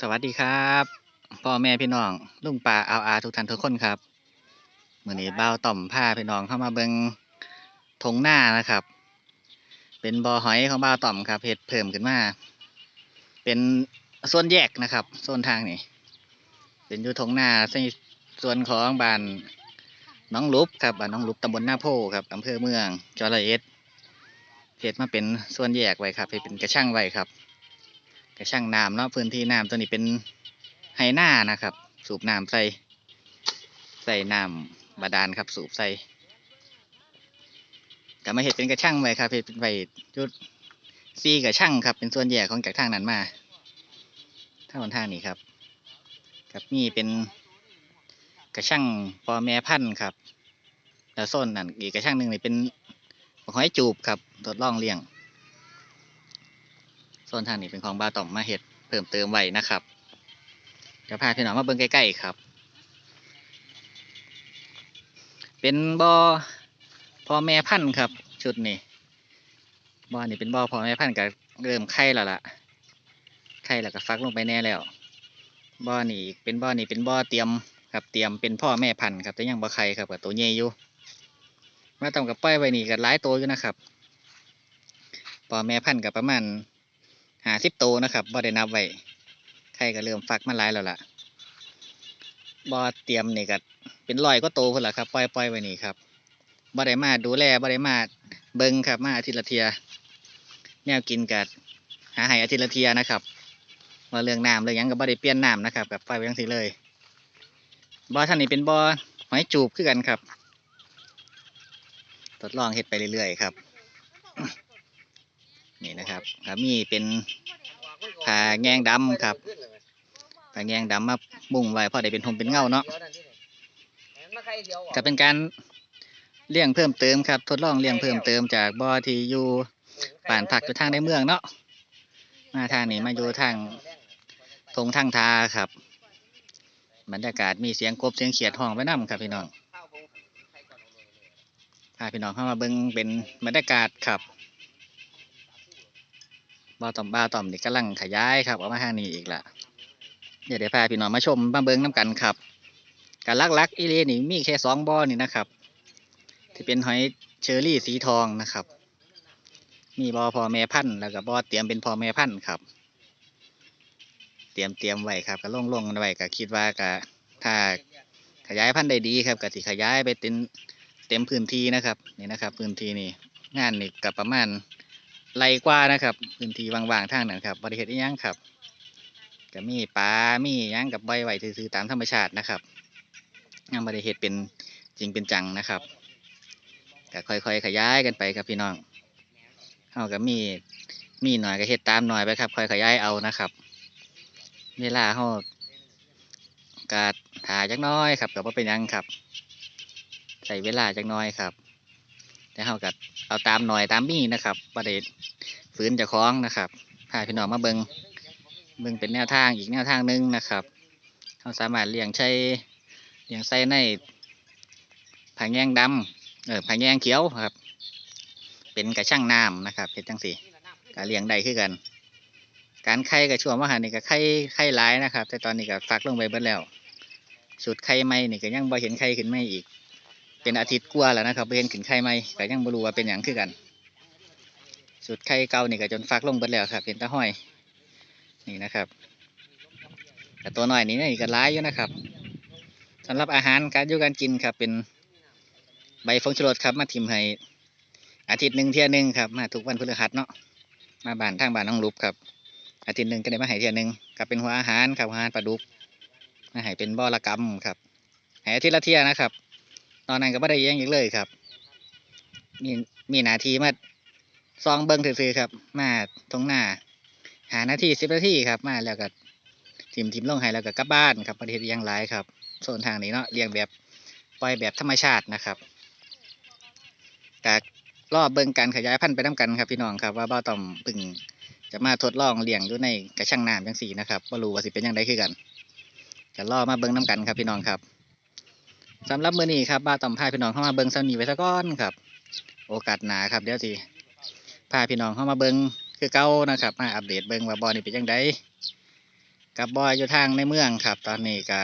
สวัสดีครับพ่อแม่พี่น้องลุงป่าเอาอาทุกท่านทุกคนครับมื่อนี้บ่าต่อมผ้าพี่น้องเข้ามาเบิงทงหน้านะครับ เป็นบ่อหอยของบ่าต่อมครับเห็ดเพิ่มขึ้นมา เป็นส่วนแยกนะครับโซนทางนี้เป็นอยู่ทงหน้าในส่วนของบ้านน้องลุบครับบ้านน้องลุบตำบลหน้าโพครับอำเภอเมืองจระเอ็ดเห็ดมาเป็นส่วนแยกไว้ครับเห็ดเป็นกระช่างไว้ครับ กระช่างน้ำเนาะพื้นที่น้ำตัวนี้เป็นไฮหน้านะครับ สูบน้ำใส่ใส่น้ำบาดาลครับ สูบใส่ก็มาเห็ดเป็นกระช่างไว้ครับเห็ดเป็นไว้ยุดซีกระช่างครับ เป็นส่วนแยกของจากทางนั้นมาทางทางนี้ครับกับนี่เป็นกระช่างปอแม่พันธุ์ครับ แล้วโซนนั่นอีกกระช่างหนึ่งนี่เป็นหอยจูบครับทดลองเลี้ยง โซนทางนี้เป็นของบาตอมมาเห็ดเพิ่มเติมไว้นะครับเดี๋ยวพาพี่น้องมาเบิ่งใกล้ๆครับ เป็นบ่อพ่อแม่พันธุ์ครับ ชุดนี้บ่อนี่เป็นบ่อพ่อแม่พันธุ์ก็เริ่มไข่แล้วล่ะไข่แล้วก็ฟักลงไปแน่แล้วบ่อนี่เป็นบ่อนี่เป็นบ่อเตรียมครับเตรียมเป็นพ่อแม่พันธุ์ครับแต่ยังบ่ไข่ครับกับตัวใหญ่อยู่มาต่อมกับป้อยไว้นี่ก็หลายตัวอยู่นะครับพ่อแม่พันธุ์กับประมาณ หาสิบโตวนะครับบ่ได้นับไว้ไข่ก็เริ่มฟักมาหลายแล้วล่ะบ่เตรียมนี่ก็เป็นร้อยก็โตพุ่นละครับปล่อยปล่อยไว้นี่ครับบ่ได้มาดูแลบ่ได้มาเบิ่งครับ มาอาทิตย์ละเทียแนวกินกัดหาให้อาทิตย์ละเทียนะครับว่าเรื่องน้ำเรื่องยังก็บ่ได้เปลี่ยนน้ำนะครับกับปล่อยไว้จังซี่เลยบ่อท่านนี้เป็นบ่อหอยจูบคือกันครับ ทดลองเฮ็ดไปเรื่อยๆครับ นี่นะครับครับมีเป็นผ่าแงงดำครับผ่าแงงดำมามุ่งไว้พอได้เป็นหมเป็นเงาเนาะก็เป็นการเลี้ยงเพิ่มเติมครับ ทดลองเลี้ยงเพิ่มเติมจากบ่อที่อยู่ป่านผักอยู่ทางในเมืองเนาะมาทางนี้มาอยู่ทางทงทางทาครับบรรยากาศมีเสียงกบเสียงเขียดห้องไว้นํครับพี่น้องพาพี่น้องเข้ามาเบิ่งเป็นบรรยากาศครับ บ่อต่อมบ้าต่อมนี่กำลังขยายครับออกมาทางนี้อีกละเดี๋ยวเดี๋ยวพาพี่น้องมาชมมาเบิ้งน้ำกันครับการลักลักอีเลนี่มีแค่สองบ่อนี่นะครับที่เป็นหอยเชอรี่สีทองนะครับ มีบ่อพอแม่พันธุ์แล้วก็บ่อเตรียมเป็นพอแม่พันธุ์ครับ เตรียมเตรียมไว้ครับก็ล่งลงไว้ก็คิดว่าก็ถ้าขยายพันธุ์ได้ดีครับก็สิขยายไปเต็มเต็มพื้นที่นะครับนี่นะครับ พื้นที่นี่งานนี่ก็ประมาณ ไรกว่านะครับพื้นที่ว่างๆทางนั้นครับบริเวณยังครับก็มีปลา มียังกับใบไหวซื่อๆตามธรรมชาตินะครับยังบริเวณเป็นจริงเป็นจังนะครับก็ค่อยๆ ขยายกันไปครับพี่น้องเฮาก็มีมีหน่อยก็เฮ็ดตามหน่อยไปครับ ค่อยขยายเอานะครับ เวลาเฮากาดถ่ายจักน้อยครับก็บ่าเป็นยังครับ ใส่เวลาจักน้อยครับ แต่เฮาก็เอาตามหน่อยตามมี่นะครับประเด็ฝืนจะคล้องนะครับพาพี่น้องมาเบิงเบิงเป็นแนวทางอีกแนวทางหนึ่งนะครับเราสามารถเลี้ยงใช้เลี้ยงไส้ในผางแยงดำเออผางแยงเขียวครับ เป็นกระช่างน้ำนะครับเป็นจังสี่กเลี้ยงได้คือกัน การไข่กับช่วงว่าหานี่ก็ไข่ไข่หลายนะครับ แต่ตอนนี้ก็ฟักลงไปเบิดแล้วสุดไข่ไม่นี่ก็ยังบ่เห็นไข่ขึ้นไม่อีก เป็นอาทิตย์กว่าแล้วนะครับเห็นขึ้นไข่ไหมก็ยังบ่รู้ว่าเป็นอย่างคือกันสุดไข่เก่านี่ก็จนฟักลงเบิดแล้วครับเห็นตาห้อย นี่นะครับแต่ตัวน้อยนี่นี่ก็ร้ายอยู่นะครับสำหรับอาหารการอยู่การกินครับ เป็นใบฟงชูรสครับมาทิมให้อาทิตย์หนึ่งเที่ยหนึ่งครับมาทุกวันพฤหัสเนาะมาบ้านทางบ้านน้องลุบครับอาทิตย์หนึ่งก็ได้มาให้เที่ยหนึ่งกับเป็นหัวอาหารครับอาหารปลาดุกมาให้เป็นบ่อละกำครับให้อาทิตย์ละเที่ยนะครับ ตอนนั้นก็ไม่ได้เลี้ยังอีกเลยครับ มีมีหนาทีมาซองเบิ้งซื่อๆครับ มาตรงหน้า หานาทีสิบนาทีครับ มาแล้วก็ทีมทีมลงให้แล้วก็กลับบ้านครับประเทศยังหลายครับโซนทางนี้เนาะเลี้ยงแบบปล่อยแบบธรรมชาตินะครับกรอบเบิ้งการขยายพันธุ์ไปน้ากันครับพี่น้องครับว่าบ้าต่อมพึ่งจะมาทดลองเลี้ยงอยู่ในกระชังน้ำจังสีนะครับว่ารู้ว่าสิเป็นยังไงคือกันจะล่อมาเบิ้งน้ากันครับพี่น้องครับ สำหรับมือนี้ครับบ้าต่อมพาพี่น้องเข้ามาเบิ้งซ้ำนี้ไว้ซะก่อนครับ โอกาสหนาครับเดี๋ยวสิพาพี่น้องเข้ามาเบิ้งคือเก่านะครับ มาอัปเดตเบิ้งว่าบอนี่เป็นยังไงกับบอยอยู่ทางในเมืองครับ ตอนนี้ก็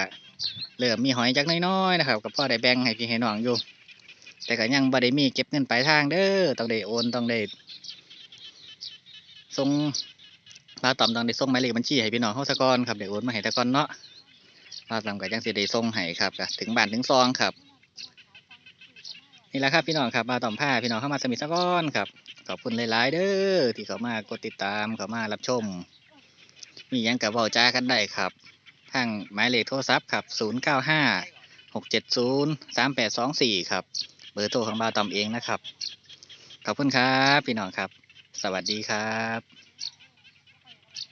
เริ่มมีหอยจักน้อยๆนะครับกับพ่อได้แบ่งให้พี่ให้น้องอยู่ แต่ก็ยังบ่ได้มีเก็บเงินปลายทางเด้อต้องได้โอนต้องได้ส่งปลาต่อมต้องได้ส่งหมายเลขบัญชีให้พี่น้องเฮาซะก่อนครับได้โอนมาให้แตะก่อนเนาะ ปลาต่อมก็ยังสิได้ส่งให้ครับถึงบ้านถึงซองครับนี่แหละครับพี่น้องครับมาต่อมผ้าพี่น้องเข้ามาสมิทสะก้อนครับขอบคุณหลายๆเด้อที่เขามากดติดตามเขามารับชม มียังกับเว้าจ้ากันได้ครับทางหมายเลขโทรศัพท์ครับ 0 9 5 6 7 0 3 8 2 4 ครับ เบอร์โทรของบาตอมเองนะครับ ขอบคุณครับ พี่น้องครับ สวัสดีครับ